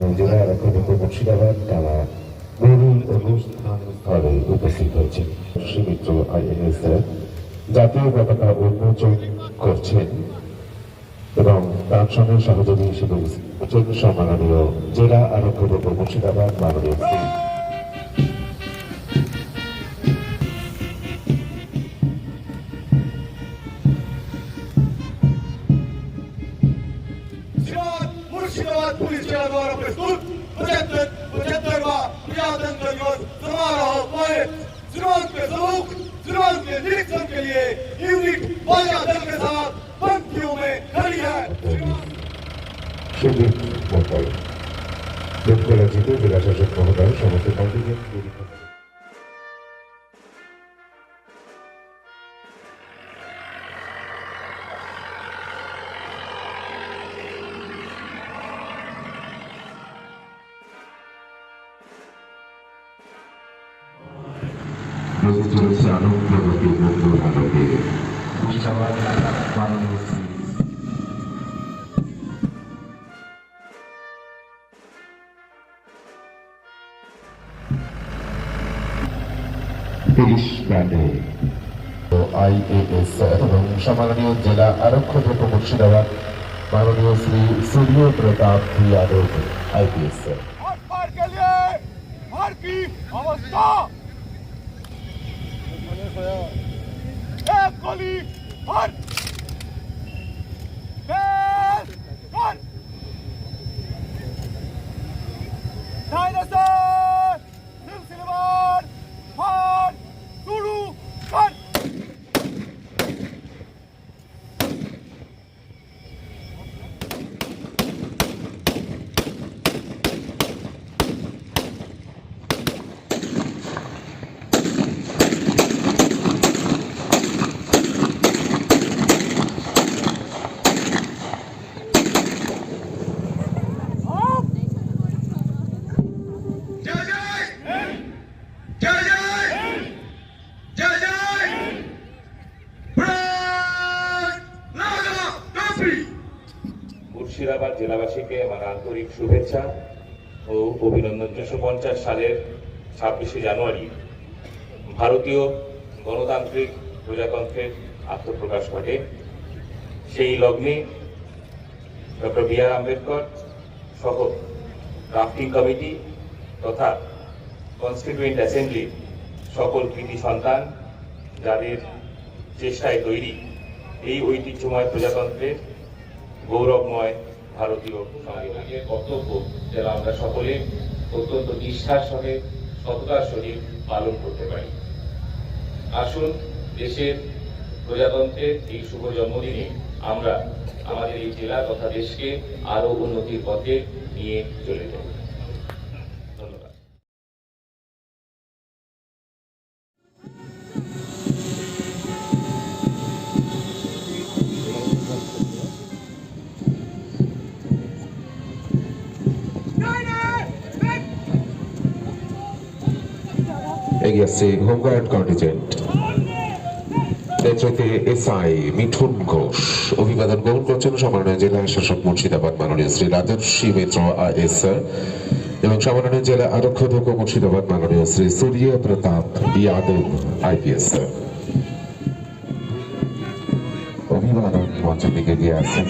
জেলা আরক্ষী মুর্শিদাবাদ, তারা উপস্থিত হয়েছেন সুমিত্র আইএনএস জাতীয় পতাকা উন্মোচন করছেন এবং তার সঙ্গে সহযোগী হিসেবে সম্মাননীয় জেলা আরক্ষী মুর্শিদাবাদ, মাননীয় जला द्वारा प्रस्तुत पचहत्तर पचहत्तरवा प्रजातंत्र दिवस समारोह पॉइंट चुनाव के सलूक चुनाव के निरीक्षण के लिए यूनिट बाजा दल के साथ पंक्तियों में खड़ी है সুদীপ মোটাই দুঃখরাজিত জেলা শাসক মহোদয় সমস্ত বেঁচে চলেছে আনন্দবতী বন্ধুর আলোকে মাননীয় শ্রী পুলিশ ব্যান্ডে আইএএস এবং সম্মাননীয় জেলা আরক্ষক মুর্শিদাবাদ মাননীয় শ্রী সূর্য প্রতাপ যাদব আইপিএস हर কলি হট মুর্শিদাবাদ জেলাবাসীকে আমার আন্তরিক শুভেচ্ছা ও অভিনন্দন। উনিশশো পঞ্চাশ সালের ছাব্বিশে জানুয়ারি ভারতীয় গণতান্ত্রিক প্রজাতন্ত্রের আত্মপ্রকাশ ঘটে। সেই লগ্নে ডক্টর বি আর আম্বেদকর সহ ড্রাফটিং কমিটি তথা কনস্টিটিউয়েন্ট অ্যাসেম্বলি সকল কৃতি সন্তান যাদের চেষ্টায় তৈরি এই ঐতিহ্যময় প্রজাতন্ত্রের গৌরবময় ভারতীয় সংবিধানের কর্তব্য যেন আমরা সকলে অত্যন্ত নিষ্ঠার সঙ্গে সততার সহিত পালন করতে পারি। আসুন দেশের প্রজাতন্ত্রের এই শুভ জন্মদিনে আমরা আমাদের এই জেলা তথা দেশকে আরও উন্নতির পথে নিয়ে চলে যাব আসছে হোমগার্ড কন্টিজেন্ট নেতৃত্বে এসআই মিঠুন ঘোষ। অভিবাদন গ্রহণ করছেন সম্মাননীয় জেলা শাসক মুর্শিদাবাদ মাননীয় শ্রী রাজর্ষি মিত্র আইএস এবং সম্মাননীয় জেলা আরক্ষক মুর্শিদাবাদ মাননীয় শ্রী সূর্য প্রতাপ যাদব আইপিএস অভিবাদন মঞ্চের দিকে এগিয়ে আসছেন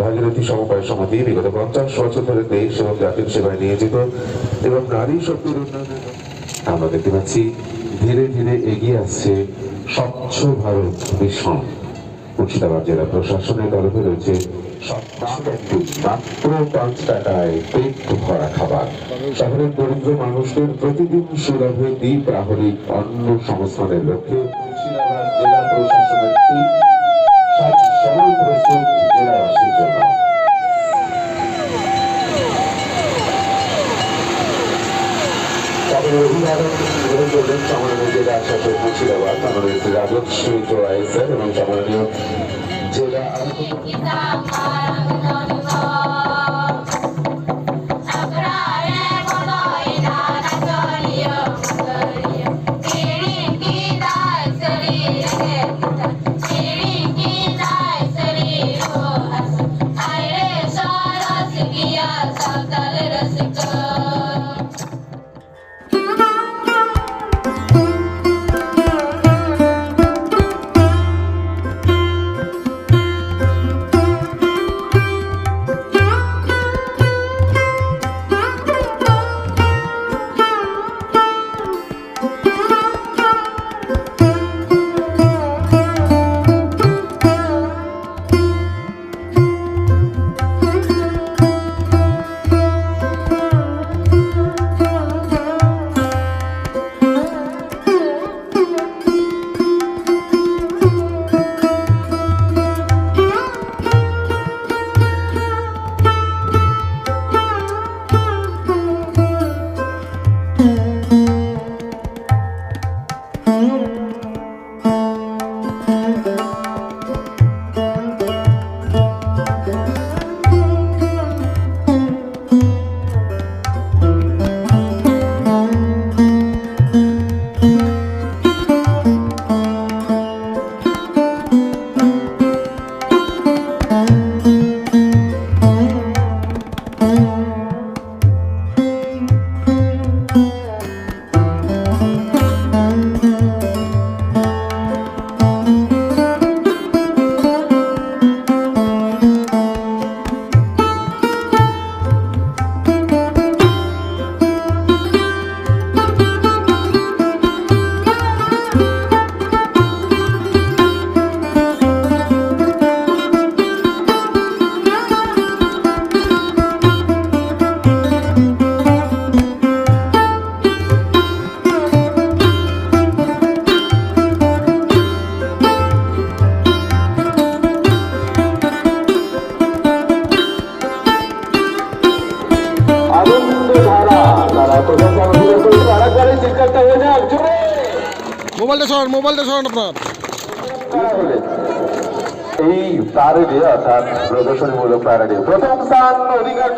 ভাগীরথী সমবায় সমিতি, বিগত পঞ্চাশ বছর ধরে দেশ এবং জাতির সেবায় নিয়োজিত এবং নারী শক্তির উন্নয়নে আমরা দেখতে পাচ্ছি, ধীরে ধীরে এগিয়ে আসছে স্বচ্ছ ভারত মিশন। মুর্শিদাবাদ জেলা প্রশাসনের তরফে রয়েছে মাত্র পাঁচ টাকায় পেট ভরা খাবার। শহরের দরিদ্র মানুষদের প্রতিদিন সুলভে দ্বীপ প্রাহরিক অন্ন সংস্থানের লক্ষ্যে জেলা শাসক মুর্শিদাবাদ আমাদের রাজস্ব আইসার এবং সম্মাননীয় জেলা মোবাইলটা সরান মোবাইলটা সরান আপনার? এই প্যারেডে অর্থাৎ প্রদর্শনীমূলক প্যারেডে প্রথম স্থান অধিকার!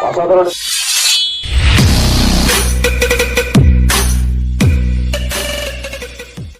অসাধারণ